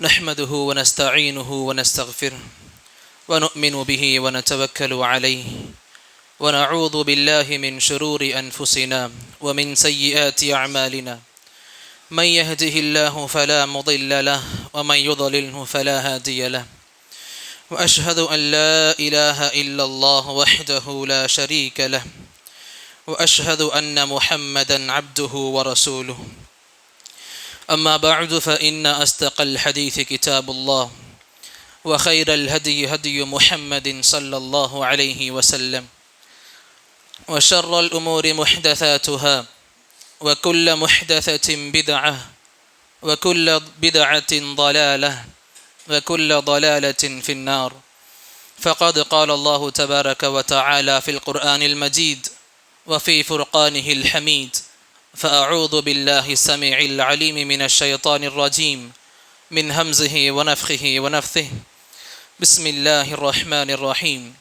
نحمده ونستعينه ونستغفره ونؤمن به ونتوكل عليه ونعوذ بالله من شرور أنفسنا ومن سيئات أعمالنا. من يهده الله فلا مضل له ومن يضلله فلا هادي له. وأشهد أن لا إله إلا الله وحده لا شريك له. وأشهد أن محمدا عبده ورسوله. أما بعد فإن أصدق الحديث كتاب الله وخير الهدي هدي محمد صلى الله عليه وسلم وشر الأمور محدثاتها وكل محدثة بدعة وكل بدعة ضلالة وكل ضلالة في النار فقد قال الله تبارك وتعالى في القرآن المجيد وفي فرقانه الحميد فأعوذ بالله السميع العليم من الشيطان الرجيم من همزه ونفخه ونفثه. بسم الله الرحمن الرحيم.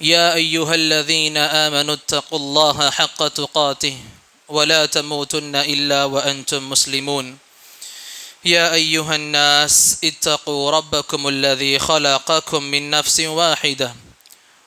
يا أيها الذين آمنوا اتقوا الله حق تقاته ولا تموتن إلا وأنتم مسلمون. يا أيها الناس اتقوا ربكم الذي خلقكم من نفس واحدة.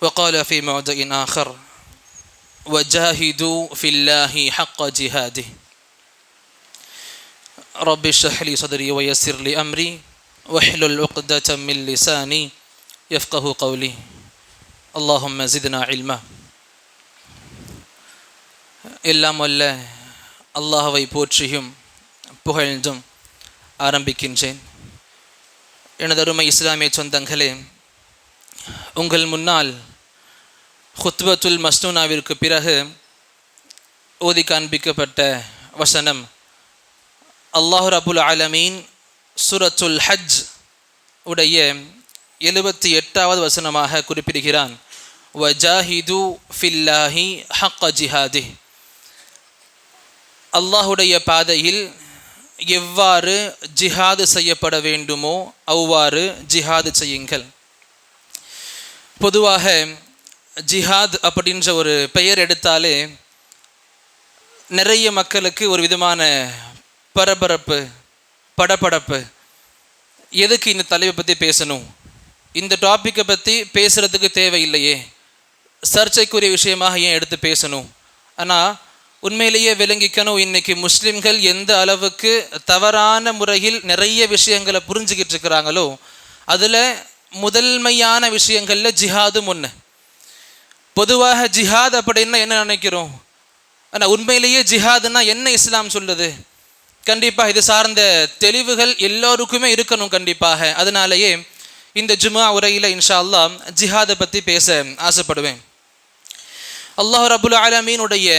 وقال في موضع اخر وجاهدوا في الله حق جهاده رب اشرح لي صدري ويسر لي امري واحلل عقدة من لساني يفقه قولي اللهم زدنا علما எல்லாம் வல்ல அல்லாஹவை போற்றியும் புகழ்ந்தும் ஆரம்பிக்கின்றேன் எனது அருமை இஸ்லாமிய சொந்தங்களே உங்கள் முன்னால் ஹுத்பத்துல் மஸ்னூனாவிற்கு பிறகு ஓதி காண்பிக்கப்பட்ட வசனம் அல்லாஹு அபுல் ஆலமீன் சுரத்துல் ஹஜ் உடைய எழுபத்தி எட்டாவது வசனமாக குறிப்பிடுகிறான். வஜாஹிது ஃபில்லாஹி ஹக் ஜிஹாதி அல்லாஹுடைய பாதையில் எவ்வாறு ஜிஹாது செய்யப்பட வேண்டுமோ அவ்வாறு ஜிஹாது செய்யுங்கள். பொதுவாக ஜிஹாத் அப்படின்ற ஒரு பெயர் எடுத்தாலே நிறைய மக்களுக்கு ஒரு விதமான பரபரப்பு படபடப்பு. எதுக்கு இந்த தலைவை பற்றி பேசணும்? இந்த டாப்பிக்கை பற்றி பேசுகிறதுக்கு தேவையில்லையே. சர்ச்சைக்குரிய விஷயமாக ஏன் எடுத்து பேசணும்? ஆனால் உண்மையிலேயே விளங்கிக்கணும் இன்றைக்கி முஸ்லிம்கள் எந்த அளவுக்கு தவறான முறையில் நிறைய விஷயங்களை புரிஞ்சுக்கிட்டு இருக்கிறாங்களோ அதில் முதன்மையான விஷயங்களில் ஜிஹாதும் ஒன்று பொதுவாக ஜிஹாத் அப்படின்னா என்ன நினைக்கிறோம்? ஆனால் உண்மையிலேயே ஜிஹாதுன்னா என்ன இஸ்லாம் சொல்லுது? கண்டிப்பாக இது சார்ந்த தெளிவுகள் எல்லோருக்குமே இருக்கணும் கண்டிப்பாக. அதனாலேயே இந்த ஜுமா உரையில் இன்ஷா அல்லா ஜிஹாதை பற்றி பேச ஆசைப்படுவேன். அல்லாஹ் ரபுல் ஆலமீனுடைய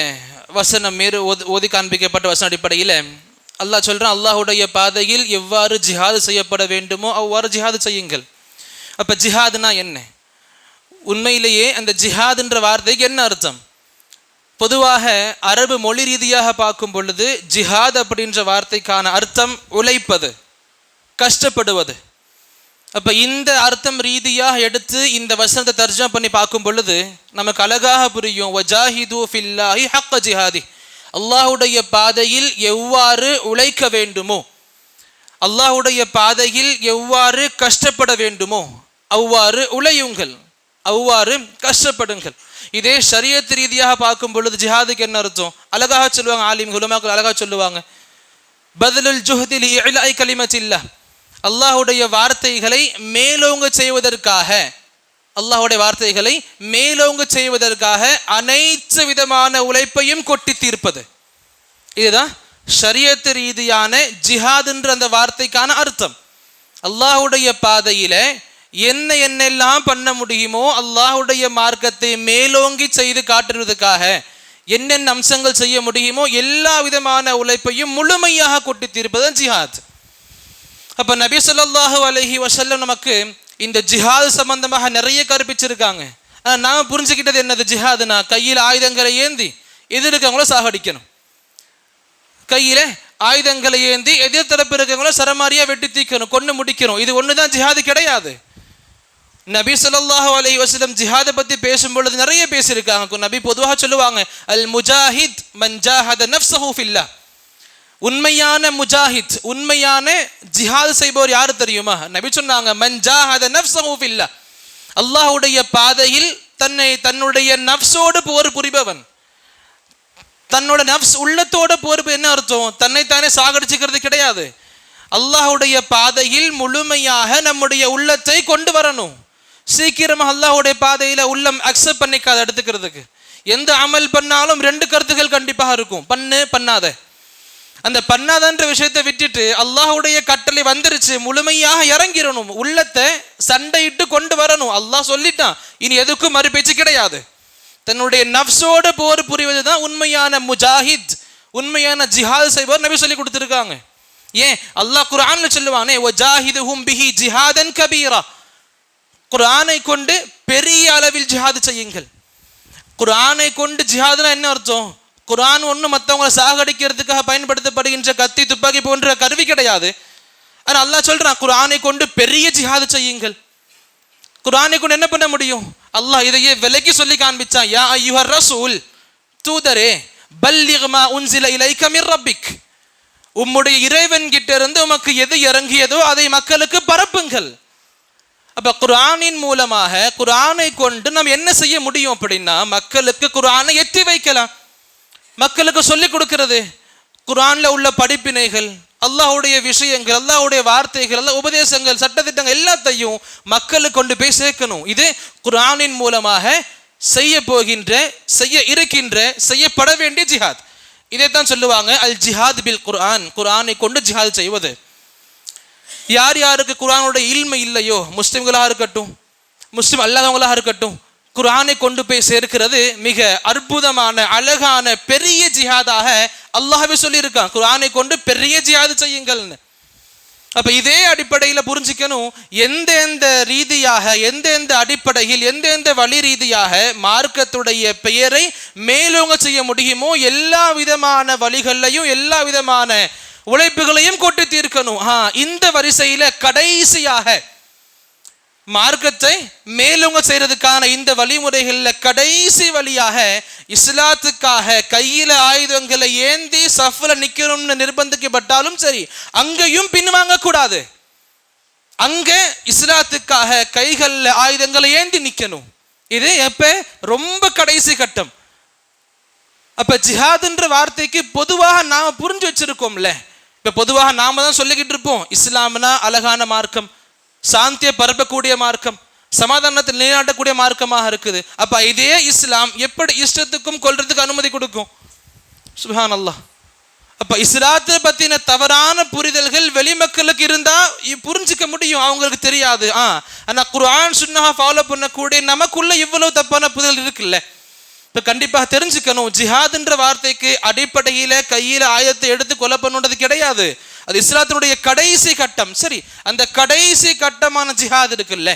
வசனம் மேறு ஓதி ஓதி காண்பிக்கப்பட்ட வசன அடிப்படையில் அல்லாஹ் சொல்கிறான் அல்லாஹுடைய பாதையில் எவ்வாறு ஜிஹாது செய்யப்பட வேண்டுமோ அவ்வாறு ஜிஹாது செய்யுங்கள். அப்போ ஜிஹாதுனா என்ன? உண்மையிலேயே அந்த ஜிஹாதுன்ற வார்த்தைக்கு என்ன அர்த்தம்? பொதுவாக அரபு மொழி ரீதியாக பார்க்கும் பொழுது ஜிஹாத் அப்படின்ற வார்த்தைக்கான அர்த்தம் உழைப்பது கஷ்டப்படுவது. அப்போ இந்த அர்த்தம் ரீதியாக எடுத்து இந்த வசனத்தை தர்ஜமா பண்ணி பார்க்கும் பொழுது நமக்கு அழகாக புரியும் வஜாஹிது ஃபில்லாஹி ஹக்க ஜிஹாதி. அல்லாஹுடைய பாதையில் எவ்வாறு உழைக்க வேண்டுமோ அல்லாஹுடைய பாதையில் எவ்வாறு கஷ்டப்பட வேண்டுமோ அவ்வாறு உழையுங்கள். அவ்வாறு கஷ்டப்படுங்கள். இதே ஷரியத் ரீதியாக பார்க்கும் பொழுது ஜிஹாதுக்கு என்ன அர்த்தம்? அழகாக சொல்லுவாங்க ஆலிம் குலமாக்கள் அழகாக சொல்லுவாங்க. பதிலுல் ஜுஹதில் இலாய் கலிமத்தில்லா அல்லாஹுடைய வார்த்தைகளை மேலோங்க செய்வதற்காக அல்லாஹுடைய வார்த்தைகளை மேலோங்க செய்வதற்காக அனைத்து விதமான உழைப்பையும் கொட்டி தீர்ப்பது இதுதான் ஷரியத்து ரீதியான ஜிஹாதுன்ற அந்த வார்த்தைக்கான அர்த்தம். அல்லாஹுடைய பாதையில என்ன என்னெல்லாம் பண்ண முடியுமோ அல்லாஹுடைய மார்க்கத்தை மேலோங்கி செய்து காட்டுறதுக்காக என்னென்ன அம்சங்கள் செய்ய முடியுமோ எல்லா விதமான உழைப்பையும் முழுமையாக கொட்டி தீர்ப்பது ஜிஹாத். அப்ப நபி சொல்லாஹு அலஹி வஸல்லம் நமக்கு இந்த ஜிஹாத் சம்பந்தமாக நிறைய கற்பிச்சிருக்காங்க. ஆனால் நாம புரிஞ்சுக்கிட்டது என்னது ஜிஹாதுனா? கையில் ஆயுதங்களை ஏந்தி எதிர்க்கவங்கள சாகடிக்கணும். கையில ஆயுதங்களை ஏந்தி எதிர்த்தரப்பு இருக்கவங்கள சரமாரியா வெட்டி தீக்கணும் கொண்டு முடிக்கணும். இது ஒண்ணுதான் ஜிஹாது கிடையாது. நபி ஸல்லல்லாஹு அலி வசலம் ஜிஹாதை பத்தி பேசும் பொழுது நிறைய பேசியிருக்காங்க. நபி பொதுவாக சொல்லுவாங்க அல் முஜாஹித் மன் ஜாஹத உண்மையான முஜாஹித் உண்மையான ஜிஹாத் செய்பவர் யாரு தெரியுமா? நபி சொன்னாங்க மன் ஜாஹத அல்லாஹுடைய அல்லாஹ்வுடைய பாதையில் தன்னை தன்னுடைய நஃப்ஸோடு போர் புரிபவன். தன்னோட நஃப்ஸ் உள்ளத்தோட போர் என்ன அர்த்தம்? தன்னைத்தானே சாகடிச்சுக்கிறது கிடையாது. அல்லாஹுடைய பாதையில் முழுமையாக நம்முடைய உள்ளத்தை கொண்டு வரணும். சீக்கிரமாக அல்லாஹுடைய பாதையில் உள்ளம் அக்செப்ட் பண்ணிக்காத எடுத்துக்கிறதுக்கு. எந்த அமல் பண்ணாலும் ரெண்டு கருத்துக்கள் கண்டிப்பாக இருக்கும். பண்ணு பண்ணாத. அந்த பண்ணாதன்ற விஷயத்தை விட்டுட்டு அல்லாஹுடைய கட்டளை வந்துருச்சு முழுமையாக இறங்கிடணும் உள்ளத்தை சண்டையிட்டு கொண்டு வரணும். அல்லாஹ் சொல்லிட்டான் இனி எதுக்கும் மறுபேச்சு கிடையாது. தன்னுடைய நஃப்ஸோட போர் புரிவது தான் உண்மையான முஜாஹித் உண்மையான ஜிஹாத் செய்வோர் நபி சொல்லி கொடுத்துருக்காங்க. ஏன்? அல்லாஹ் குரான்னு சொல்லுவானே வஜாஹிதுஹும் பிஹி ஜிஹாதன் கபீரா. குரானை கொண்டு பெரிய அளவில் ஜிஹாது செய்யுங்கள். குரானை கொண்டு ஜிஹாதுனா என்ன அர்த்தம்? குரான் ஒன்று மற்றவங்களை சாகடிக்கிறதுக்காக பயன்படுத்தப்படுகின்ற கத்தி துப்பாக்கி போன்ற கருவி கிடையாது. ஆனால் அல்லாஹ் சொல்கிறான் குரானை கொண்டு பெரிய ஜிஹாது செய்யுங்கள். குரானை கொண்டு என்ன பண்ண முடியும்? அல்லாஹ் இதையே விலைக்கு சொல்லி காண்பிச்சான். யா ஐயுஹர் ரசூல் தூதரே பல்லிகமா உன்சில இலைக்க மிர் ரப்பிக். உம்முடைய இறைவன் கிட்ட இருந்து உமக்கு எது இறங்கியதோ அதை மக்களுக்கு பரப்புங்கள். அப்போ குரானின் மூலமாக குர்ஆனை கொண்டு நாம் என்ன செய்ய முடியும் அப்படின்னா மக்களுக்கு குர்ஆனை எத்தி வைக்கலாம். மக்களுக்கு சொல்லிக் கொடுக்கிறது. குரானில் உள்ள படிப்பினைகள் அல்லாஹுடைய விஷயங்கள் அல்லாஹுடைய வார்த்தைகள் அல்லாஹ் உபதேசங்கள் சட்டத்திட்டங்கள் எல்லாத்தையும் மக்களுக்கு கொண்டு போய் சேர்க்கணும். இது குர்ஆனின் மூலமாக செய்ய போகின்ற செய்ய இருக்கின்ற செய்யப்பட வேண்டிய ஜிஹாத். இதைத்தான் சொல்லுவாங்க அல் ஜிஹாத் பில் குர்ஆன். குர்ஆனை கொண்டு ஜிஹாத் செய்வது. யார் யாருக்கு குரானோட இல்மை இல்லையோ முஸ்லீம்களாக இருக்கட்டும் முஸ்லீம் அல்லாதவங்களாக இருக்கட்டும் குரானை கொண்டு போய் சேர்க்கிறது மிக அற்புதமான அழகான பெரிய ஜிஹாதாக அல்லாஹ்வே சொல்லியிருக்கான். குரானை கொண்டு பெரிய ஜிஹாது செய்யுங்கள்னு. அப்போ இதே அடிப்படையில் புரிஞ்சுக்கணும். எந்தெந்த ரீதியாக எந்தெந்த அடிப்படையில் எந்தெந்த வழி ரீதியாக மார்க்கத்துடைய பெயரை மேலோங்க செய்ய முடியுமோ எல்லா விதமான வழிகள்லையும் எல்லா விதமான உழைப்புகளையும் கொட்டி தீர்க்கணும். ஆ இந்த வரிசையில கடைசியாக மார்க்கத்தை மேலுங்க செய்யறதுக்கான இந்த வழிமுறைகளில் கடைசி வழியாக இஸ்லாத்துக்காக கையில ஆயுதங்களை ஏந்தி சஃப்ல நிக்கணும்னு நிர்பந்திக்கப்பட்டாலும் சரி அங்கேயும் பின்வாங்க கூடாது அங்க இஸ்லாத்துக்காக கைகள்ல ஆயுதங்களை ஏந்தி நிக்கணும். இது எப்ப? ரொம்ப கடைசி கட்டம். அப்ப ஜிஹாதுன்ற வார்த்தைக்கு பொதுவாக நாம புரிஞ்சு வச்சிருக்கோம்ல. இப்போ பொதுவாக நாம தான் சொல்லிக்கிட்டு இருப்போம். இஸ்லாம்னா அழகான மார்க்கம் சாந்தியை பரப்பக்கூடிய மார்க்கம் சமாதானத்தை நிலைநாட்டக்கூடிய மார்க்கமாக இருக்குது. அப்போ இதே இஸ்லாம் எப்படி இஷ்டத்துக்கும் கொள்றதுக்கு அனுமதி கொடுக்கும்? சுஹான் அல்லாஹ் அப்போ இஸ்லாத்தை பற்றின தவறான புரிதல்கள் வெளிமக்களுக்கு இருந்தால் புரிஞ்சிக்க புரிஞ்சுக்க முடியும். அவங்களுக்கு தெரியாது. ஆ ஆனால் குர்ஆன் சுன்னஹா ஃபாலோ பண்ணக்கூடிய நமக்குள்ள இவ்வளவு தப்பான புரிதல் இருக்குல்ல. இப்போ கண்டிப்பாக தெரிஞ்சுக்கணும். ஜிஹாதுன்ற வார்த்தைக்கு அடிப்படையில கையில ஆயத்தை எடுத்து கொலை பண்ணுன்றது கிடையாது. அது இஸ்லாத்தினுடைய கடைசி கட்டம். சரி அந்த கடைசி கட்டமான ஜிஹாத் இருக்குல்ல.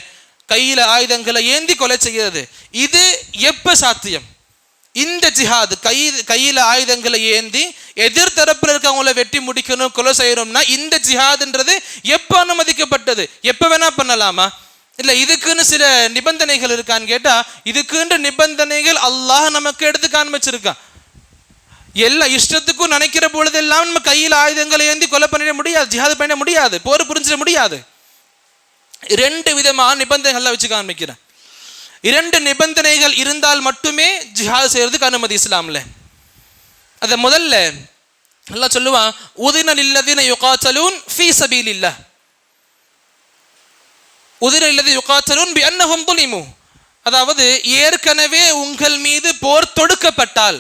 கையில ஆயுதங்களை ஏந்தி கொலை செய்கிறது இது எப்போ சாத்தியம்? இந்த ஜிஹாத் கை கையில ஆயுதங்களை ஏந்தி எதிர்த்தரப்பில் இருக்கவங்கள வெட்டி முடிக்கணும் கொலை செய்யணும்னா இந்த ஜிஹாதுன்றது எப்போ அனுமதிக்கப்பட்டது? எப்போ வேணா பண்ணலாமா? இல்லை இதுக்குன்னு சில நிபந்தனைகள் இருக்கான்னு கேட்டால் இதுக்குன்ற நிபந்தனைகள் அல்லாஹ் நமக்கு எடுத்து காண்பிச்சிருக்கான். எல்லா இஷ்டத்துக்கும் நினைக்கிற பொழுதெல்லாம் நம்ம கையில் ஆயுதங்களை ஏந்தி கொலை பண்ணிட முடியாது ஜிஹாது பண்ண முடியாது போர் புரிஞ்சிட முடியாது. ரெண்டு விதமான நிபந்தனைகள்லாம் வச்சு காண்பிக்கிறேன். இரண்டு நிபந்தனைகள் இருந்தால் மட்டுமே ஜிஹாத் செய்யறதுக்கு அனுமதி இஸ்லாம்ல. அதை முதல்ல நல்லா சொல்லுவான் உதினல் இல்லதின யுகாச்சலூன் ஃபீ சபீல் இல்லை இல்லது யுகாத்தலூன் பி அன்னஹும் துலிமு. அதாவது ஏற்கனவே உங்கள் மீது போர் தொடுக்கப்பட்டால்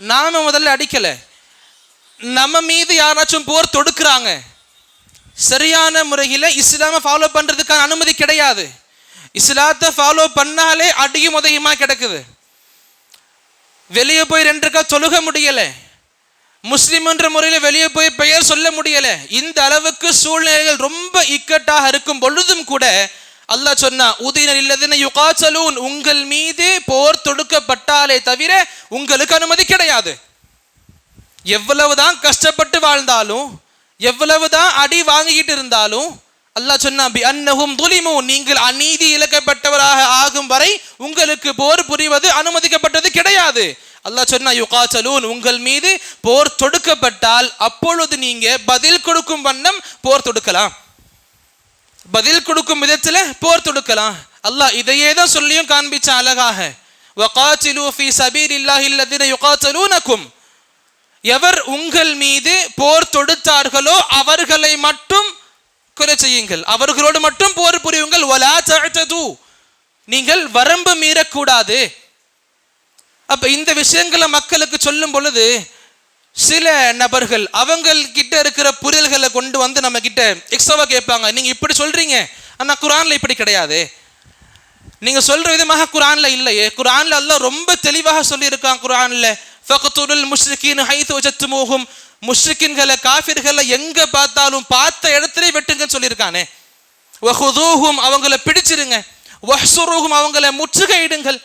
நாம முதல்ல அடிக்கல. நம்ம மீது யாராச்சும் போர் தொடுக்கிறாங்க சரியான முறையில் இஸ்லாமை ஃபாலோ பண்ணுறதுக்கான அனுமதி கிடையாது. இஸ்லாத்தை ஃபாலோ பண்ணாலே அடியும் உதயமாக கிடக்குது? வெளியே போய் ரெண்டுக்கா சொல்லுக தொழுக முஸ்லீம் என்ற முறையில் வெளியே போய் பெயர் சொல்ல முடியல. இந்த அளவுக்கு சூழ்நிலைகள் ரொம்ப இக்கட்டாக இருக்கும் பொழுதும் கூட அல்லாஹ் சொன்னா உதினர் இல்லதுன்னு யுகாச்சலூன் உங்கள் மீது போர் தொடுக்கப்பட்டாலே தவிர உங்களுக்கு அனுமதி கிடையாது. எவ்வளவுதான் கஷ்டப்பட்டு வாழ்ந்தாலும் எவ்வளவுதான் அடி வாங்கிக்கிட்டு இருந்தாலும் அல்லாஹ் சொன்னா பி அன்னஹும் துலிமு நீங்கள் அநீதி இழக்கப்பட்டவராக ஆகும் வரை உங்களுக்கு போர் புரிவது அனுமதிக்கப்பட்டது கிடையாது. அல்லாஹ் சொன்னா யுகாச்சலூன் உங்கள் மீது போர் தொடுக்கப்பட்டால் அப்பொழுது நீங்க பதில் கொடுக்கும் வண்ணம் போர் தொடுக்கலாம். பதில் கொடுக்கும் விதத்துல போர் தொடுக்கலாம். அல்லாஹ் இதையே தான் சொல்லியும் காண்பிச்ச அழகாக. வகாச்சிலு ஃபி சபீர் இல்லாஹ் இல்லதின யுகாச்சலூனக்கும் எவர் உங்கள் மீது போர் தொடுத்தார்களோ அவர்களை மட்டும் கொலை செய்யுங்கள். அவர்களோடு மட்டும் போர் புரியுங்கள். ஒலா நீங்கள் வரம்பு மீறக்கூடாது. அப்ப இந்த விஷயங்களை மக்களுக்கு சொல்லும் பொழுது சில நபர்கள் அவங்க கிட்ட இருக்கிற புரியல்களை கொண்டு வந்து நம்ம கிட்ட எக்ஸ்ட்ராவா கேட்பாங்க. நீங்க இப்படி சொல்றீங்க. ஆனா குரான்ல இப்படி கிடையாது. நீங்க சொல்ற விதமாக குரான்ல இல்லையே. குரான்ல எல்லாம் ரொம்ப தெளிவாக சொல்லியிருக்கான் குரான்ல. ஃபக்துல் முஷ்ரிகீன் ஹைத்து வஜத்துமூஹும். முஷ்ரிக்கின்களை காஃபிர்களை எங்க பார்த்தாலும் பார்த்த இடத்துல வெட்டுங்கன்னு சொல்லியிருக்கானே. வஹுதூஹும் அவங்கள பிடிச்சிருங்க. வஹ்சுருஹும் அவங்கள முற்றுகையிடுங்கள்.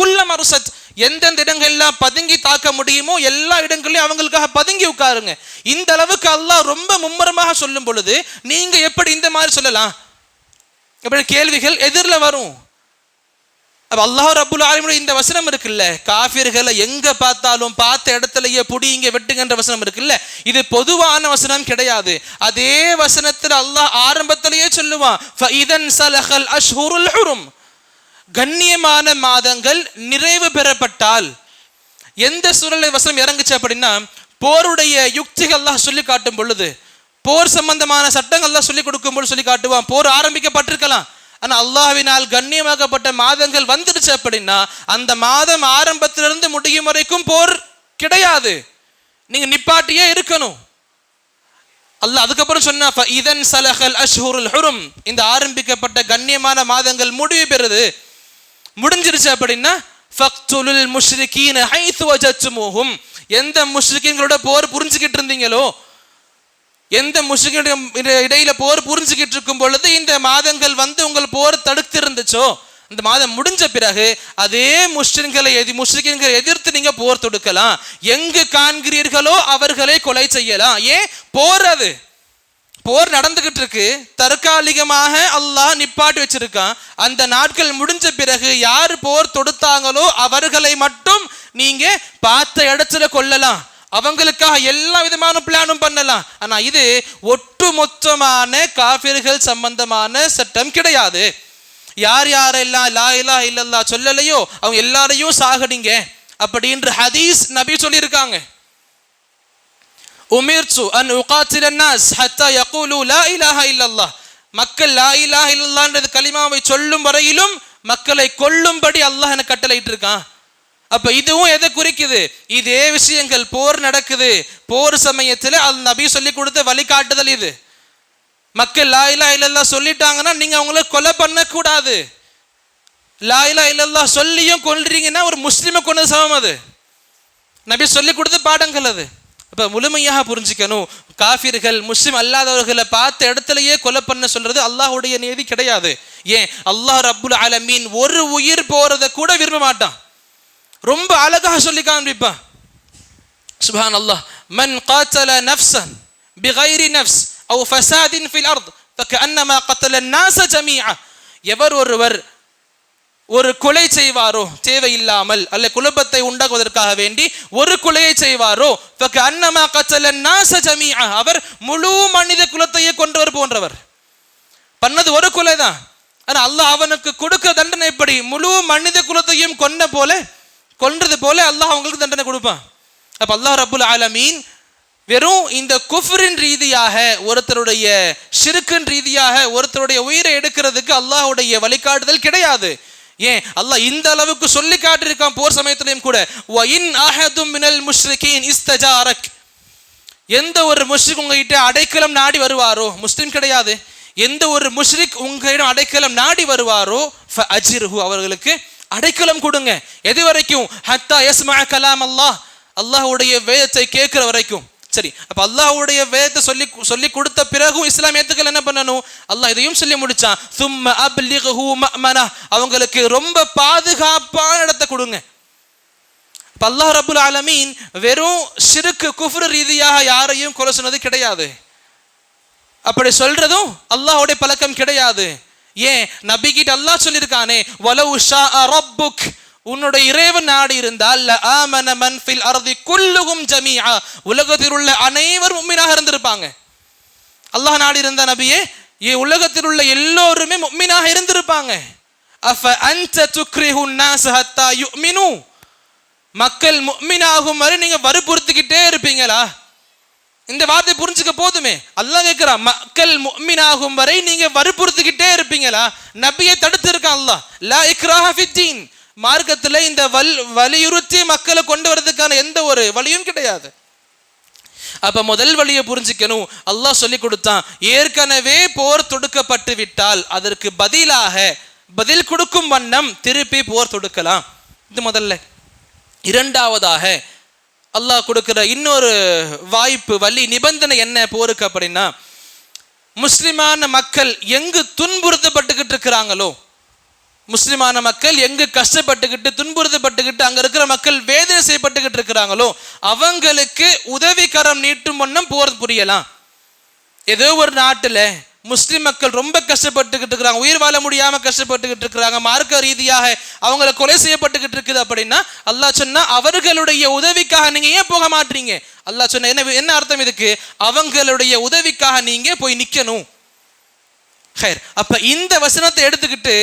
குல்ல மருசத். எந்தெந்த இடங்கள்லாம் பதுங்கி தாக்க முடியுமோ எல்லா இடங்களையும் அவங்களுக்காக பதுங்கி உட்காருங்க. இந்த அளவுக்கு அல்லாஹ் ரொம்ப மும்முரமாக சொல்லும் பொழுது நீங்க எப்படி இந்த மாதிரி சொல்லலாம்? இப்படி கேள்விகள் எதிரில் வரும். அப்போ அல்லாஹ் ரப்புல் ஆலமீனுடைய இந்த வசனம் இருக்குல்ல காஃபிர்களை எங்கே பார்த்தாலும் பார்த்த இடத்துலயே புடிங்க வெட்டுங்கன்ற வசனம் இருக்குல்ல இது பொதுவான வசனம் கிடையாது. அதே வசனத்தில் அல்லாஹ் ஆரம்பத்திலேயே சொல்லுவான் இதன் சலஹல் அஷ்ஹூருல் ஹுரும். கண்ணியமான மாதங்கள் நிறைவு பெறப்பட்டால் எந்த சூழலை வசனம் இறங்குச்சு அப்படின்னா போருடைய யுக்திகள்லாம் சொல்லி காட்டும் பொழுது போர் சம்பந்தமான சட்டங்கள்லாம் சொல்லி கொடுக்கும்பொழுது சொல்லி காட்டுவான். போர் ஆரம்பிக்கப்பட்டிருக்கலாம். ஆனால் அல்லாஹ்வினால் கண்ணியமாக்கப்பட்ட மாதங்கள் வந்துடுச்சு அப்படின்னா அந்த மாதம் ஆரம்பத்திலிருந்து முடியும் வரைக்கும் போர் கிடையாது. நீங்க நிப்பாட்டியே இருக்கணும். அல்ல அதுக்கப்புறம் சொன்னா இதன் சலகல் அஷ்ஹூருல் ஹுரும். இந்த ஆரம்பிக்கப்பட்ட கண்ணியமான மாதங்கள் முடிவு பெறுது. முடிஞ்சிருச்சு அப்படின்னா ஃபக்துலுல் முஷ்ரிகீன ஹைத்து வஜத்துமுஹும். எந்த முஷ்ரிக்கீன்களோட போர் புரிஞ்சுக்கிட்டு இருந்தீங்களோ எந்த முஸ்லிம்களுடைய இடையில போர் புரிஞ்சுக்கிட்டு இருக்கும் பொழுது இந்த மாதங்கள் வந்து உங்கள் போர் தடுத்து இருந்துச்சோ இந்த மாதம் முடிஞ்ச பிறகு அதே முஸ்லிம்களை எதி முஸ்லிம்களை எதிர்த்து நீங்க போர் தொடுக்கலாம். எங்கு காண்கிறீர்களோ அவர்களை கொலை செய்யலாம். ஏன்? போர் அது. போர் நடந்துகிட்டு இருக்கு. தற்காலிகமாக அல்லாஹ் நிப்பாட்டி வச்சிருக்கான். அந்த நாட்கள் முடிஞ்ச பிறகு யார் போர் தொடுத்தாங்களோ அவர்களை மட்டும் நீங்க பார்த்த இடத்துல கொள்ளலாம் அவங்களுக்காக எல்லா விதமான பிளானும் பண்ணலாம். ஆனா இது ஒட்டுமொத்தமான காபிர்கள் சம்பந்தமான சட்டம் கிடையாது. யார் யாரெல்லாம் லா இலா இல்லல்லா சொல்லலையோ அவங்க எல்லாரையும் சாகடிங்க. அப்படின்ற ஹதீஸ் நபி சொல்லியிருக்காங்க. உமிர்ச்சு அன் உகாத்தில ஹத்தா யகூலு லா இலாஹா இல்லல்லாஹ். மக்கள் லா இலாஹ இல்லல்லான்றது கலிமாவை சொல்லும் வரையிலும் மக்களை கொல்லும்படி அல்லாஹ் என கட்டளையிட்டு இருக்கான் அப்ப இதுவும் எதை குறிக்குது? இதே விஷயங்கள் போர் நடக்குது. போர் சமயத்துல அது நபி சொல்லி கொடுத்த வழிகாட்டுதல் இது. மக்கள் லா இலா இல்லல்லா சொல்லிட்டாங்கன்னா நீங்க அவங்கள கொலை பண்ணக்கூடாது. லா இலா இல்லல்லா சொல்லியும் கொல்றீங்கன்னா ஒரு முஸ்லீமை கொண்டது சமம் அது. நபி சொல்லி கொடுத்த பாடங்கள் அது. இப்போ முழுமையாக புரிஞ்சுக்கணும். காஃபிர்கள் முஸ்லிம் அல்லாதவர்களை பார்த்த இடத்துலயே கொலை பண்ண சொல்றது அல்லாஹுடைய நீதி கிடையாது. ஏன்? அல்லாஹ் ரப்புல் அலமீன் ஒரு உயிர் போறத கூட விரும்ப மாட்டான். ரொம்ப அழகாக சொல்லி காண்பிப்பான். சுபான் அல்லாஹ் மன் காத்தல நஃப்சன் பிகைரி நஃப்ஸ் அவ் ஃபசாதின் ஃபில் அர்த் கன்னமா கத்தல நாச ஜமீஆ எவர் ஒருவர் ஒரு கொலை செய்வாரோ? தேவையில்லாமல். அல்ல குழப்பத்தை உண்டாக்குவதற்காக வேண்டி ஒரு கொலையை செய்வாரோ? அன்னமா கச்சல நாச ஜமியா அவர் முழு மனித குலத்தையே கொன்றவர் போன்றவர். பண்ணது ஒரு கொலை தான். ஆனால் அல்லாஹ் அவனுக்கு கொடுக்க தண்டனை எப்படி? முழு மனித குலத்தையும் கொன்ன போல கொன்றது போல அல்லாஹ் அவங்களுக்கு தண்டனை கொடுப்பான். அப்போ அல்லாஹ் ரபுல் ஆலமீன் வெறும் இந்த குஃபரின் ரீதியாக ஒருத்தருடைய சிறுக்கின் ரீதியாக ஒருத்தருடைய உயிரை எடுக்கிறதுக்கு அல்லாஹ்வுடைய வழிகாட்டுதல் கிடையாது. ஏன்? அல்லாஹ் இந்த அளவுக்கு சொல்லி காட்டியிருக்கான் போர் சமயத்திலையும் கூட. ஒயின் அஹதும் மினல் முஷ்ரிகீன் இஸ்தஜாரக். எந்த ஒரு முஷ்ரிக் உங்ககிட்ட அடைக்கலம் நாடி வருவாரோ? முஸ்லீம் கிடையாது. எந்த ஒரு முஷ்ரிக் உங்களிடம் அடைக்கலம் நாடி வருவாரோ? அஜிர்ஹு அவர்களுக்கு அடைக்கலம் கொடுங்க. எது வரைக்கும்? ஹத்தா யஸ்மா கலாம் அல்லாஹ். அல்லாஹுடைய வேதத்தை கேட்கிற வரைக்கும். சரி அப்போ அல்லாஹ்வுடைய வேதத்தை சொல்லி சொல்லி கொடுத்த பிறகும் இஸ்லாமியத்துக்கள் என்ன பண்ணணும்? அல்லாஹ் இதையும் சொல்லி முடிச்சான். சும்ம அப்லிகுஹு மனா அவங்களுக்கு ரொம்ப பாதுகாப்பான இடத்தை கொடுங்க. இப்போ அல்லாஹ் ரபுல் ஆலமீன் வெறும் சிறுக்கு குஃப்ரு ரீதியாக யாரையும் கொலை சொன்னது கிடையாது. அப்படி சொல்றதும் அல்லாஹ்வுடைய பழக்கம் கிடையாது. ஏன்? நபிகிட்ட அல்லாஹ் சொல்லியிருக்கானே வலவு ஷா ரப்புக். உன்னுடைய இறைவன் நாடு இருந்தால் ஆமன மன்ஃபில் அறுதி குல்லுகும் ஜமீஆ. உலகத்தில் உள்ள அனைவரும் உம்மினாக இருந்திருப்பாங்க. அல்லாஹ் நாடு இருந்த நபியே ஏ உலகத்தில் உள்ள எல்லோருமே முக்மீனாக இருந்திருப்பாங்க. அஃப அன்ச துக்ரிஹு நாஸ் ஹத்தா யுமினு. மக்கள் முக்மீனாகும் வரை நீங்க வற்புறுத்திக்கிட்டே இருப்பீங்களா? இந்த வார்த்தை புரிஞ்சுக்க போதுமே. அல்லாஹ் கேட்கிறா மக்கள் முக்மீனாகும் வரை நீங்க வறுபுறுத்துக்கிட்டே இருப்பீங்களா? நபியை தடுத்து இருக்கான் அல்லாஹ். லா இக்ராஹ ஃபித்தீன் மார்க்கத்துல இந்த வல் வலியுறுத்தி மக்களை கொண்டு வரதுக்கான எந்த ஒரு வழியும் கிடையாது. அப்ப முதல் வழியை புரிஞ்சுக்கணும். அல்லாஹ் சொல்லி கொடுத்தான் ஏற்கனவே போர் தொடுக்கப்பட்டு விட்டால் அதற்கு பதிலாக பதில் கொடுக்கும் வண்ணம் திருப்பி போர் தொடுக்கலாம். இது முதல்ல. இரண்டாவதாக அல்லாஹ் கொடுக்கிற இன்னொரு வாய்ப்பு வழி நிபந்தனை என்ன போருக்கு அப்படின்னா முஸ்லிமான மக்கள் எங்கு துன்புறுத்தப்பட்டுக்கிட்டு இருக்கிறாங்களோ முஸ்லிமான மக்கள் எங்கு கஷ்டப்பட்டுக்கிட்டு துன்புறுத்தப்பட்டுக்கிட்டு அங்க இருக்கிற மக்கள் வேதனை செய்யப்பட்டுக்கிட்டு இருக்கிறாங்களோ அவங்களுக்கு உதவிகரம் நீட்டும் வண்ணம் போகிறது புரியலாம். ஏதோ ஒரு நாட்டில் முஸ்லிம் மக்கள் ரொம்ப கஷ்டப்பட்டுக்கிட்டு இருக்கிறாங்க உயிர் வாழ முடியாமல் கஷ்டப்பட்டுக்கிட்டு இருக்கிறாங்க மார்க்க ரீதியாக அவங்கள கொலை செய்யப்பட்டுக்கிட்டு இருக்குது அப்படின்னா அல்லாஹ் சொன்னா அவர்களுடைய உதவிக்காக நீங்க ஏன் போக மாட்டீங்க? அல்லாஹ் சொன்ன என்ன என்ன அர்த்தம் இதுக்கு? அவங்களுடைய உதவிக்காக நீங்க போய் நிற்கணும் ஹேர். அப்ப இந்த வசனத்தை எடுத்துக்கிட்டு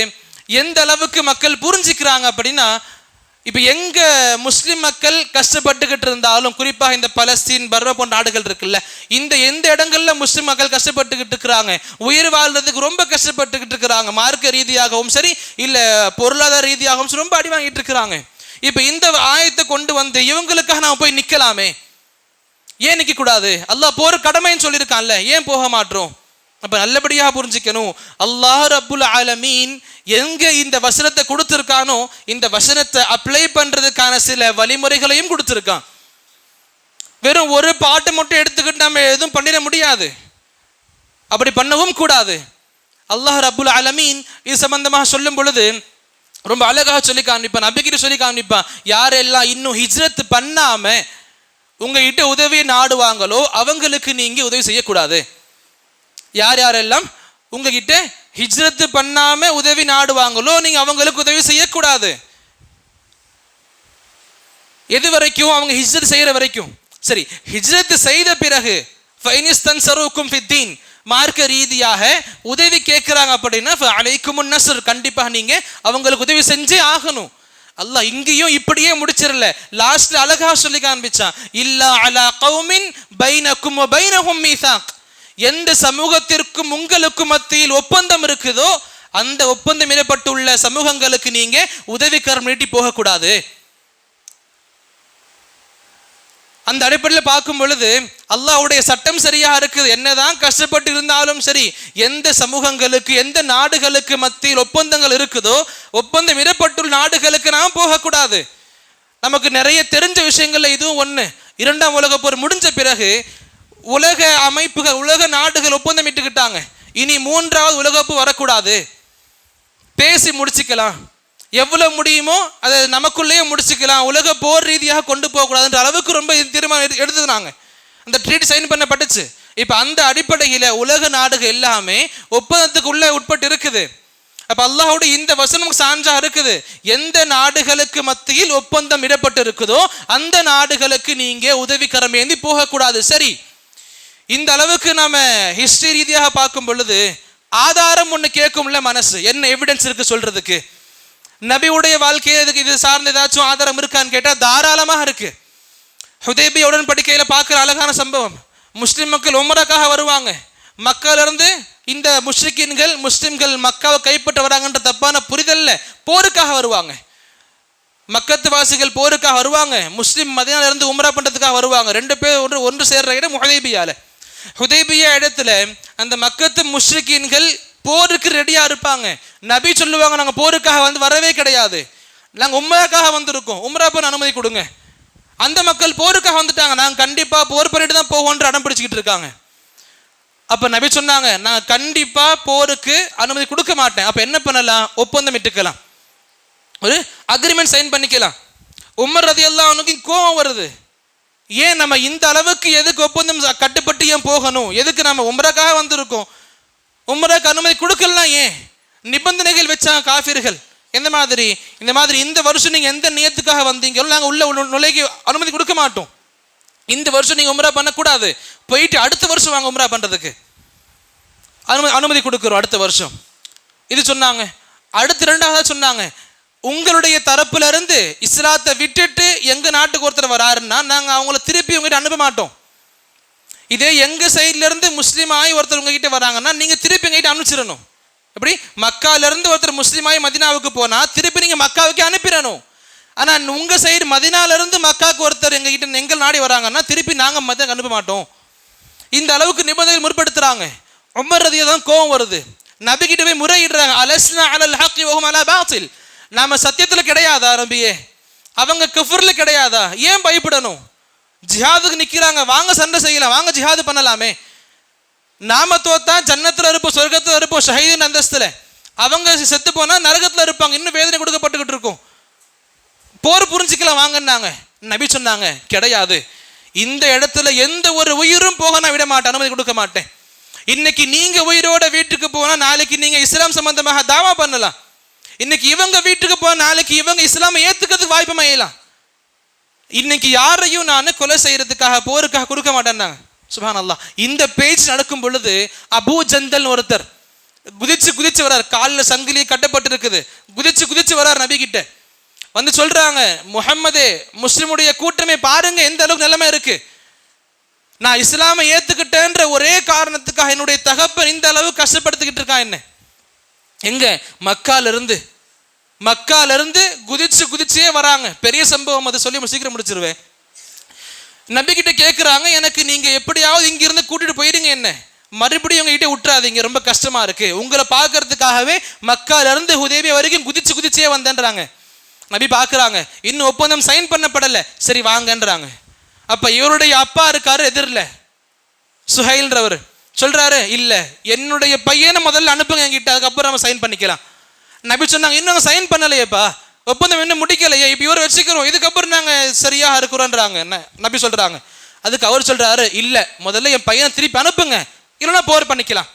எந்த அளவுக்கு மக்கள் புரிஞ்சுக்கிறாங்க அப்படின்னா இப்போ எங்க முஸ்லிம் மக்கள் கஷ்டப்பட்டுக்கிட்டு இருந்தாலும் குறிப்பாக இந்த பலஸ்தீன் பர்வ போன்ற நாடுகள் இருக்குல்ல இந்த எந்த இடங்கள்ல முஸ்லிம் மக்கள் கஷ்டப்பட்டுக்கிட்டு இருக்கிறாங்க உயிர் வாழ்றதுக்கு ரொம்ப கஷ்டப்பட்டுக்கிட்டு இருக்கிறாங்க மார்க்க ரீதியாகவும் சரி இல்லை பொருளாதார ரீதியாகவும் சரி, ரொம்ப அடி வாங்கிட்டு இருக்கிறாங்க. இப்போ இந்த ஆயத்தை கொண்டு வந்து இவங்களுக்காக நாம் போய் நிற்கலாமே ஏன் நிற்கக்கூடாது கூடாது அல்லாஹ் போற கடமைன்னு சொல்லியிருக்கான்ல ஏன் போக மாட்டோம் அப்போ நல்லபடியாக புரிஞ்சுக்கணும். அல்லாஹ் ரப்புல் ஆலமீன் எங்கே இந்த வசனத்தை கொடுத்துருக்கானோ இந்த வசனத்தை அப்ளை பண்ணுறதுக்கான சில வழிமுறைகளையும் கொடுத்துருக்கான். வெறும் ஒரு பாட்டு மட்டும் எடுத்துக்கிட்டு நம்ம எதுவும் பண்ணிட முடியாது. அப்படி பண்ணவும் கூடாது. அல்லாஹ் ரப்புல் ஆலமீன் இது சம்பந்தமாக சொல்லும் பொழுது ரொம்ப அழகாக சொல்லி காண்பிப்பான் நம்பிக்கிட்டு சொல்லி காண்பிப்பான். யாரெல்லாம் இன்னும் ஹிஜ்ரத் பண்ணாமல் உங்ககிட்ட உதவியை நாடுவாங்களோ அவங்களுக்கு நீங்கள் உதவி செய்யக்கூடாது. யார் யாரெல்லாம் உங்ககிட்ட ஹிஜ்ரத் பண்ணாம உதவி நாடுவாங்களோ நீங்க அவங்களுக்கு உதவி செய்யக்கூடாது. எது வரைக்கும்? அவங்க ஹிஜ்ரத் செய்யற வரைக்கும். சரி ஹிஜ்ரத் செய்த பிறகு ஃபைனிஸ்தன் சருக்கும் ஃபித்தீன். மார்க்க ரீதியாக உதவி கேட்குறாங்க அப்படின்னா அலைக்கும் நசர் கண்டிப்பாக நீங்க அவங்களுக்கு உதவி செஞ்சே ஆகணும். அல்லாஹ் இங்கேயும் இப்படியே முடிச்சிடல. லாஸ்ட்ல அழகா சொல்லி காண்பிச்சான். இல்லா அலா கௌமின் பைனக்கும் வ பைனஹும் மீசாக். எந்த சமூகத்திற்கும் உங்களுக்கும் மத்தியில் ஒப்பந்தம் இருக்குதோ அந்த ஒப்பந்தம் இடப்பட்டுள்ள சமூகங்களுக்கு நீங்க உதவிக்காரம் நீட்டி போகக்கூடாது. அந்த அடிப்படையில் பார்க்கும் பொழுது அல்லாஹ்வுடைய சட்டம் சரியா இருக்குது என்னதான் கஷ்டப்பட்டு இருந்தாலும் சரி எந்த சமூகங்களுக்கு எந்த நாடுகளுக்கு மத்தியில் ஒப்பந்தங்கள் இருக்குதோ ஒப்பந்தம் இடப்பட்டுள்ள நாடுகளுக்கு நாம் போகக்கூடாது. நமக்கு நிறைய தெரிஞ்ச விஷயங்கள்ல இதுவும் ஒண்ணு. இரண்டாம் உலக போர் முடிஞ்ச பிறகு உலக அமைப்புகள் உலக நாடுகள் ஒப்பந்தம் இட்டுக்கிட்டாங்க இனி மூன்றாவது உலகப்பு வரக்கூடாது. பேசி முடிச்சுக்கலாம். எவ்வளோ முடியுமோ அதை நமக்குள்ளேயே முடிச்சுக்கலாம். உலக போர் ரீதியாக கொண்டு போகக்கூடாதுன்ற அளவுக்கு ரொம்ப தீர்மானம் எடுத்துனாங்க அந்த ட்ரீட் சைன் பண்ணப்பட்டுச்சு. இப்போ அந்த அடிப்படையில் உலக நாடுகள் எல்லாமே ஒப்பந்தத்துக்குள்ளே உட்பட்டு இருக்குது. அப்போ அல்லாஹ்வோட இந்த வசனம் சான்றாக இருக்குது. எந்த நாடுகளுக்கு மத்தியில் ஒப்பந்தம் இடப்பட்டு இருக்குதோ அந்த நாடுகளுக்கு நீங்கள் உதவிக்கரம் ஏந்தி போகக்கூடாது. சரி. இந்த அளவுக்கு நாம ஹிஸ்டரி ரீதியாக பார்க்கும் பொழுது ஆதாரம் ஒன்று கேட்கும்ல மனசு. என்ன எவிடன்ஸ் இருக்கு சொல்றதுக்கு? நபியுடைய வாழ்க்கையை இதுக்கு இது சார்ந்த ஏதாச்சும் ஆதாரம் இருக்கான்னு கேட்டால் தாராளமாக இருக்கு. ஹுதேபி உடன்படிக்கையில் பார்க்குற அழகான சம்பவம். முஸ்லீம் மக்கள் உமரக்காக வருவாங்க. மக்களிருந்து இந்த முஷ்ரிக்கின்கள் முஸ்லிம்கள் மக்காவை கைப்பற்ற வராங்கன்ற தப்பான புரிதல்ல போருக்காக வருவாங்க. மக்கத்து வாசிகள் போருக்காக வருவாங்க. முஸ்லீம் மதியானிலிருந்து உமரா பண்ணுறதுக்காக வருவாங்க. ரெண்டு பேர் ஒன்று ஒன்று சேர்ற இடம் ஹுதைபியால. ஹுதைபியா இடத்துல அந்த மக்கத்து முஷ்ரிகீன்கள் போருக்கு ரெடியா இருப்பாங்க. நபி சொல்லுவாங்க நாங்க போருக்காக வந்து வரவே கிடையாது. நாங்க உம்ராக்காக வந்திருக்கோம். உம்ரா போன அனுமதி கொடுங்க. அந்த மக்கள் போருக்காக வந்துட்டாங்க. நாங்கள் கண்டிப்பா போர் பண்ணிட்டு தான் போவோன்ற அடம் பிடிச்சிக்கிட்டு இருக்காங்க. அப்ப நபி சொன்னாங்க நான் கண்டிப்பா போருக்கு அனுமதி கொடுக்க மாட்டேன். அப்ப என்ன பண்ணலாம்? ஒப்பந்தம் இட்டுக்கலாம். ஒரு அக்ரிமெண்ட் சைன் பண்ணிக்கலாம். உமர் ரதி எல்லாம் அவனுக்கு கோபம் வருது. ஏன் நம்ம இந்த அளவுக்கு எதுக்கு ஒப்பந்தம் கட்டுப்பட்டு ஏன் போகணும்? எதுக்கு நம்ம உம்ரக்காக வந்திருக்கோம்? உம்ரக்கு அனுமதி கொடுக்கலாம் ஏன்? நிபந்தனைகள் வச்சாங்க காஃபிர்கள் எந்த மாதிரி? இந்த மாதிரி இந்த வருஷம் நீங்கள் எந்த நியத்துக்காக வந்தீங்களோ நாங்கள் உள்ள உள்ள நுழைக்கு அனுமதி கொடுக்க மாட்டோம். இந்த வருஷம் நீங்கள் உம்ரா பண்ணக்கூடாது. போயிட்டு அடுத்த வருஷம் வாங்க உம்ரா பண்ணுறதுக்கு அனுமதி அனுமதி கொடுக்குறோம் அடுத்த வருஷம். இது சொன்னாங்க. அடுத்து ரெண்டாவது சொன்னாங்க. உங்களுடைய தரப்புல இருந்து இஸ்லாத்தை விட்டுட்டு எங்க நாட்டுக்கு ஒருத்தர் வராருன்னா நாங்க அவங்கள திருப்பி உங்ககிட்ட அனுப்ப மாட்டோம். இதே எங்க சைட்ல இருந்து முஸ்லீம் ஆகி ஒருத்தர் உங்ககிட்ட வராங்கன்னா நீங்க திருப்பி எங்ககிட்ட அனுப்பிச்சிடணும். எப்படி? மக்கால இருந்து ஒருத்தர் முஸ்லீம் ஆகி மதினாவுக்கு போனா திருப்பி நீங்க மக்காவுக்கு அனுப்பிடணும். ஆனா உங்க சைடு மதினால இருந்து மக்காவுக்கு ஒருத்தர் எங்ககிட்ட எங்கள் நாடி வராங்கன்னா திருப்பி நாங்க மதம் அனுப்ப மாட்டோம். இந்த அளவுக்கு நிபந்தனை முற்படுத்துறாங்க. உமர் ரதியை தான் கோவம் வருது. நபி போய் முறையிடுறாங்க. அலஸ்னா அலல் ஹக்கி வஹும் அலா பாசில் நாம சத்தியத்தில் கிடையாதா நபியே அவங்க கஃபர்ல கிடையாதா? ஏன் பயப்படணும்? ஜிஹாதுக்கு நிற்கிறாங்க வாங்க சண்டை செய்யலாம் வாங்க ஜிஹாது பண்ணலாமே. நாம தோத்தா ஜன்னத்தில் இருப்போம் சொர்க்கத்தில் இருப்போம் ஷஹீதின் அந்தஸ்தில். அவங்க செத்து போனால் நரகத்தில் இருப்பாங்க இன்னும் வேதனை கொடுக்கப்பட்டுக்கிட்டு இருக்கும். போர் புரிஞ்சுக்கலாம் வாங்கன்னாங்க. நபி சொன்னாங்க கிடையாது. இந்த இடத்துல எந்த ஒரு உயிரும் போக நான் விட மாட்டேன் அனுமதி கொடுக்க மாட்டேன். இன்னைக்கு நீங்கள் உயிரோட வீட்டுக்கு போனால் நாளைக்கு நீங்கள் இஸ்லாம் சம்பந்தமாக தாவா பண்ணலாம். இன்னைக்கு இவங்க வீட்டுக்கு போனா நாளைக்கு இவங்க இஸ்லாமை ஏத்துக்கிறதுக்கு வாய்ப்பு அமையலாம் இன்னைக்கு யாரையும் நான் கொலை செய்யறதுக்காக போருக்காக கொடுக்க மாட்டேன்னாங்க. சுபான் அல்லா இந்த பேச்சு நடக்கும் பொழுது அபூ ஜந்தல் ஒருத்தர் குதிச்சு குதிச்சு வரார். காலில் சங்கிலி கட்டப்பட்டு இருக்குது குதிச்சு குதிச்சு வரார் நபி கிட்ட வந்து சொல்றாங்க முஹம்மதே முஸ்லிமுடைய கூட்டமே பாருங்க எந்த அளவுக்கு நிலைமை இருக்கு. நான் இஸ்லாமை ஏத்துக்கிட்டேன்ற ஒரே காரணத்துக்காக என்னுடைய தகப்பன் இந்த அளவு கஷ்டப்படுத்திக்கிட்டு இருக்கான் என்ன. எங்க? மக்காலிருந்து. மக்காலிருந்து குதிச்சு குதிச்சே வராங்க. பெரிய சம்பவம் அதை சொல்லி சீக்கிரம் முடிச்சிருவேன். நபிக்கிட்ட கேட்குறாங்க எனக்கு நீங்கள் எப்படியாவது இங்கிருந்து கூட்டிகிட்டு கூட்டிட்டு போயிடுங்க என்ன. மறுபடியும் உங்ககிட்ட விட்டுறாதீங்க ரொம்ப கஷ்டமா இருக்கு. உங்களை பார்க்கறதுக்காகவே மக்காலிருந்து உதவி வரைக்கும் குதிச்சு குதிச்சே வந்தேன்றாங்க. நபி பார்க்குறாங்க இன்னும் ஒப்பந்தம் சைன் பண்ணப்படலை. சரி வாங்கன்றாங்க. அப்போ இவருடைய அப்பா இருக்காரு எதிரில். சுஹைல்ன்றவர். சொல்றாரு இல்ல என்னுடைய பையனை முதல்ல அனுப்புங்க என்கிட்ட அதுக்கப்புறம் நம்ம சைன் பண்ணிக்கலாம். நபி சொன்னாங்க இன்னும் சைன் பண்ணலையேப்பா. ஒப்பந்தம் இன்னும் முடிக்கலையே. இப்போ இவரை வச்சுக்கிறோம். இதுக்கப்புறம் நாங்கள் சரியாக இருக்கிறோன்றாங்க என்ன? நபி சொல்றாங்க. அதுக்கு அவர் சொல்றாரு இல்ல முதல்ல என் பையனை திருப்பி அனுப்புங்க. இல்லைன்னா போர் பண்ணிக்கலாம்.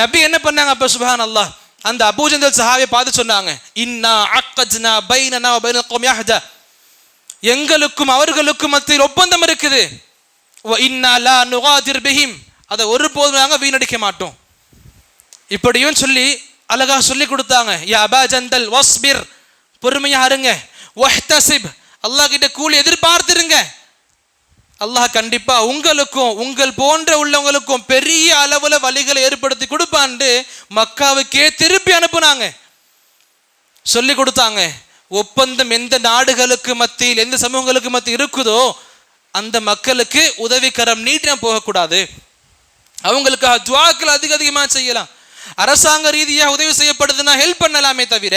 நபி என்ன பண்ணாங்க அப்போ? சுபஹான் அல்லா அந்த அபூஜந்தல் சஹாபியை பார்த்து சொன்னாங்க இன்னா அக்கஜ்னா பைனனா வ பைனல் எங்களுக்கும் அவர்களுக்கும் மத்தியில் ஒப்பந்தம் இருக்குது. வ இன்னா லா நுகாதிர் பிஹிம். அதை ஒருபோதும் நாங்கள் வீணடிக்க மாட்டோம். இப்படியும் சொல்லி அழகாக சொல்லி கொடுத்தாங்க. யா அபா ஜந்தல் வஸ்பிர் பொறுமையாக இருங்க. ஒஹ்தசிப் அல்லாஹ் கிட்ட கூலி எதிர்பார்த்துருங்க. அல்லாஹ் கண்டிப்பா உங்களுக்கும் உங்கள் போன்ற உள்ளவங்களுக்கும் பெரிய அளவுல வழிகளை ஏற்படுத்தி கொடுப்பான்ட்டு மக்காவுக்கே திருப்பி அனுப்புனாங்க. சொல்லி கொடுத்தாங்க. ஒப்பந்தம் எந்த நாடுகளுக்கு மத்தியில் எந்த சமூகங்களுக்கு மத்தியில் இருக்குதோ அந்த மக்களுக்கு உதவிக்கரம் நீட்டினா போகக்கூடாது. அவங்களுக்காக துவாக்கள் அதிக அதிகமாக செய்யலாம். அரசாங்க ரீதியாக உதவி செய்யப்படுதுன்னா ஹெல்ப் பண்ணலாமே தவிர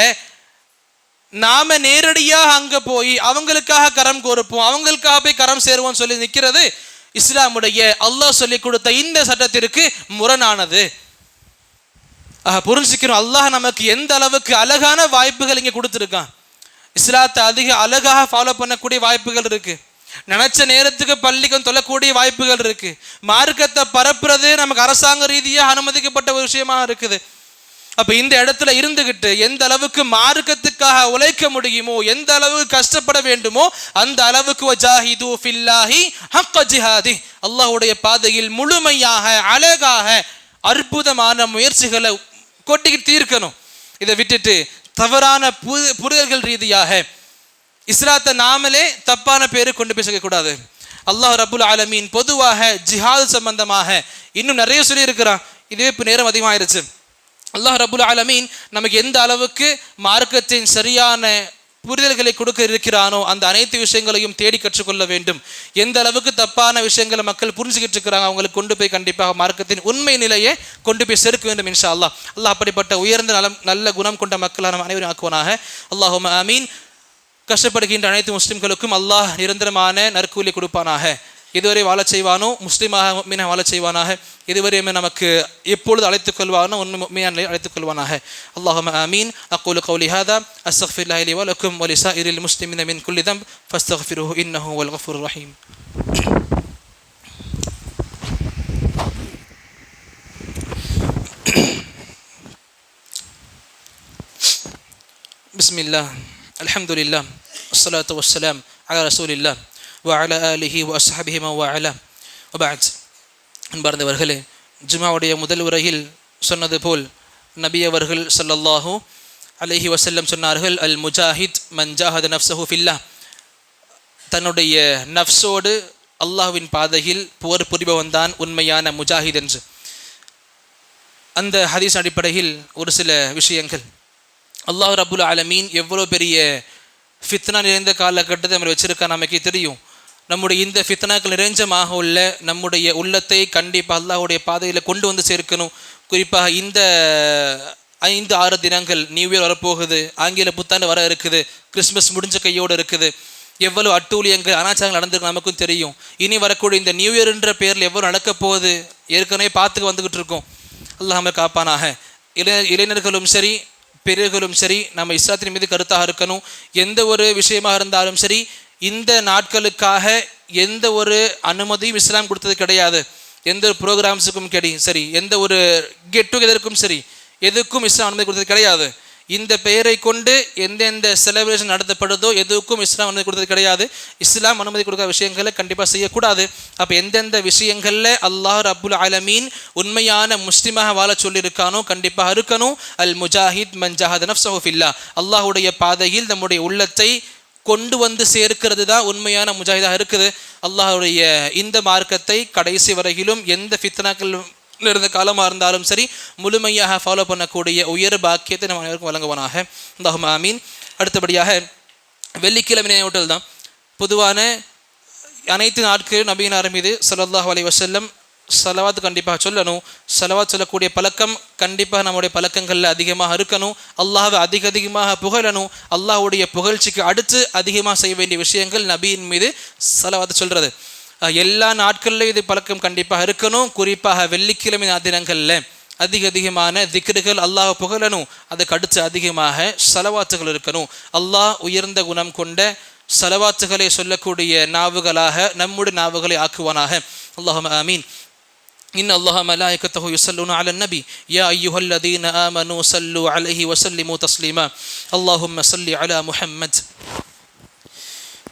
நாம நேரடியாக அங்க போய் அவங்களுக்காக கரம் கோருப்போம் அவங்களுக்காக போய் கரம் சேருவோம் சொல்லி நிற்கிறது இஸ்லாமுடைய அல்லாஹ் சொல்லி கொடுத்த இந்த சட்டத்திற்கு முரணானது. ஆக புரிஞ்சுக்கிறோம். அல்லாஹ் நமக்கு எந்த அளவுக்கு அழகான வாய்ப்புகள் இங்கே கொடுத்துருக்கான். இஸ்லாத்தை அதிக அழகாக ஃபாலோ பண்ணக்கூடிய வாய்ப்புகள் இருக்கு. நினைச்ச நேரத்துக்கு பள்ளிக்கும் தொல்லக்கூடிய வாய்ப்புகள் இருக்கு. மார்க்கத்தை பரப்புறது நமக்கு அரசாங்க ரீதியாக அனுமதிக்கப்பட்ட ஒரு விஷயமா இருக்குது. அப்போ இந்த இடத்துல இருந்துகிட்டு எந்த அளவுக்கு மார்க்கத்துக்காக உழைக்க முடியுமோ எந்த அளவுக்கு கஷ்டப்பட வேண்டுமோ அந்த அளவுக்கு வஜாஹிது ஃபில்லாஹி ஹக்க ஜிஹாதி. அல்லாஹ்வுடைய பாதையில் முழுமையாக அழகாக அற்புதமான முயற்சிகளை கொட்டிக்கிட்டு தீர்க்கணும். இதை விட்டுட்டு தவறான புது புரிதல்கள் ரீதியாக இஸ்லாத்தை நாமளே தப்பான பேரை கொண்டு போய் சேர்க்கக்கூடாது. அல்லாஹ் ரபுல் ஆலமீன் பொதுவாக ஜிஹாத் சம்பந்தமாக இன்னும் நிறைய சொல்லி இருக்கிறான் இதுவே இப்போ நேரம் அதிகமாயிருச்சு. அல்லாஹ் ரபுல் ஆலமீன் நமக்கு எந்த அளவுக்கு மார்க்கத்தின் சரியான புரிதல்களை கொடுக்க இருக்கிறானோ அந்த அனைத்து விஷயங்களையும் தேடி கற்றுக்கொள்ள வேண்டும். எந்த அளவுக்கு தப்பான விஷயங்களை மக்கள் புரிஞ்சுக்கிட்டு இருக்கிறாங்க அவங்களுக்கு கொண்டு போய் கண்டிப்பாக மார்க்கத்தின் உண்மை நிலையை கொண்டு போய் சேர்க்க வேண்டும் இன்ஷா அல்லாஹ். அல்லாஹ் அப்படிப்பட்ட உயர்ந்த நலம் நல்ல குணம் கொண்ட மக்களாக அனைவரும் ஆக்குவனாக. அல்லாஹும் அமீன் கஷ்டப்படுகின்ற அனைத்து முஸ்லிம்களுக்கும் அல்லாஹ் நிரந்தரமான நற்கூலி கொடுப்பானாக இதுவரை வாழச் செய்வானோ முஸ்லீமாக மீன வாழச் செய்வானாக இதுவரையுமே நமக்கு எப்பொழுது அழைத்துக் கொள்வானோ உண்மை உண்மையான அழைத்துக் கொள்வானாக அல்லாஹும் ஆமீன் அக்கூலு கௌலி ஹாதா அஸ்தக்ஃபிர் லஹி வலக்கும் வலிசாஇரில் முஸ்லிமின் மின் குல்லி தம் ஃபஸ்தக்ஃபிருஹு இன்னஹு வல் கஃபூர் ரஹீம் بسم الله அலமதுல்லா அஸ்லாத்து வசலாம் அலா ரசூலில்லா வ அல அலிஹி வ அஸ்ஹாபிஹிமா வ அலா ஒபாத் அன்பார்ந்தவர்களே ஜுமாவுடைய முதல் உரையில் சொன்னது போல் நபி அவர்கள் சொல்லல்லாஹூ அலஹி வசல்லம் சொன்னார்கள் அல் முஜாஹித் மஞ்சாஹத் நஃப்சஹு ஃபில்லா. தன்னுடைய நஃப்ஸோடு அல்லாஹுவின் பாதையில் போர் புரிபவன் தான் உண்மையான முஜாஹித் என்று. அந்த ஹதீஸ் அடிப்படையில் ஒரு சில விஷயங்கள். அல்லாஹ் ரபுல் அலமீன் எவ்வளோ பெரிய ஃபித்னா நிறைந்த காலகட்டத்தை நம்ம வச்சுருக்கா நமக்கு தெரியும். நம்முடைய இந்த ஃபித்னாக்கள் நிறைஞ்சமாக உள்ள நம்முடைய உள்ளத்தை கண்டிப்பாக அல்லாஹுடைய பாதையில் கொண்டு வந்து சேர்க்கணும். குறிப்பாக இந்த ஐந்து ஆறு தினங்கள் நியூ இயர் வரப்போகுது ஆங்கில புத்தாண்டு வர இருக்குது கிறிஸ்மஸ் முடிஞ்ச கையோடு இருக்குது. எவ்வளவு அட்டூழியங்கள் அனாச்சாரங்கள் நடந்திருக்கு நமக்கும் தெரியும். இனி வரக்கூடிய இந்த நியூ இயர்ன்ற பேரில் எவ்வளோ நடக்க போகுது ஏற்கனவே பார்த்து வந்துக்கிட்டு இருக்கோம். அல்லாஹ் காப்பானாக. இளை இளைஞர்களும் சரி பெரியர்களும் சரி நம்ம இஸ்லாத்தின் மீது கருத்தாக இருக்கணும். எந்த ஒரு விஷயமாக இருந்தாலும் சரி இந்த நாட்களுக்காக எந்த ஒரு அனுமதியும் இஸ்லாம் கொடுத்தது கிடையாது. எந்த ஒரு ப்ரோக்ராம்ஸுக்கும் கிடை சரி எந்த ஒரு கெட் டுகெதருக்கும் சரி எதுக்கும் இஸ்லாம் அனுமதி கொடுத்தது கிடையாது. இந்த பெயரை கொண்டு எந்தெந்த செலிப்ரேஷன் நடத்தப்படுதோ எதுக்கும் இஸ்லாம் அனுமதி கொடுத்தது கிடையாது. இஸ்லாம் அனுமதி கொடுக்காத விஷயங்களை கண்டிப்பாக செய்யக்கூடாது. அப்போ எந்தெந்த விஷயங்களில் அல்லாஹ் ரபுல் ஆலமீன் உண்மையான முஸ்லிமாக வாழ சொல்லியிருக்கானோ கண்டிப்பாக இருக்கணும் அல் முஜாஹித் மன்ஜாஹத் நஃப்ஸஹுஃபில்லா அல்லாஹுடைய பாதையில் நம்முடைய உள்ளத்தை கொண்டு வந்து சேர்க்கிறது தான் உண்மையான முஜாஹிதாக இருக்குது. அல்லாஹுடைய இந்த மார்க்கத்தை கடைசி வரையிலும் எந்த ஃபித்னாக்கள் இருந்த காலமாக இருந்தாலும் சரி முழுமையாக ஃபாலோ பண்ணக்கூடிய உயர் பாக்கியத்தை நம்ம அனைவருக்கும் வழங்குவானாக. அல்லாஹும் ஆமீன். அடுத்தபடியாக வெள்ளிக்கிழமை நினைவூட்டல் தான் பொதுவான அனைத்து நாட்களிலும் நபியினார் மீது ஸல்லல்லாஹு அலி வசல்லம் செலவாத் கண்டிப்பாக சொல்லணும். செலவாத் சொல்லக்கூடிய பழக்கம் கண்டிப்பாக நம்முடைய பழக்கங்களில் அதிகமாக இருக்கணும். அல்லாஹை அதிக அதிகமாக புகழணும். அல்லாஹ்வுடைய புகழ்ச்சிக்கு அடுத்து அதிகமாக செய்ய வேண்டிய விஷயங்கள் நபியின் மீது சலவாத் சொல்கிறது எல்லா நாட்கள்லையும் இது பழக்கம் கண்டிப்பாக இருக்கணும் குறிப்பாக வெள்ளிக்கிழமை தினங்களில் அதிக அதிகமான திக்ருகள் அல்லாஹ் புகழணும் அதுக்கு அடுத்து அதிகமாக சலவாத்துகள் இருக்கணும் அல்லாஹ் உயர்ந்த குணம் கொண்ட சலவாத்துகளை சொல்லக்கூடிய நாவுகளாக நம்முடைய நாவுகளை ஆக்குவானாக அல்லாஹ் ஆமீன் إن الله ملائكته يصلون على النبي يا أيها الذين آمنوا صلوا عليه وسلموا تسليما اللهم صل على محمد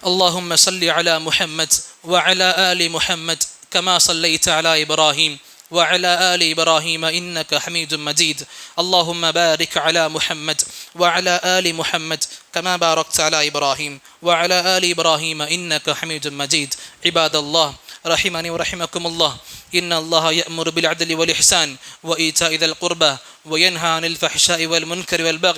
اللهم صل على محمد وعلى آل محمد كما صليت على إبراهيم وعلى آل إبراهيم إنك حميد مجيد. اللهم بارك على محمد وعلى آل محمد كما باركت على إبراهيم وعلى آل إبراهيم إنك حميد مجيد. عباد الله رحمني ورحمكم الله. إن الله يأمر بالعدل والإحسان وإيتاء ذي القربى وينهى عن الفحشاء والمنكر والبغي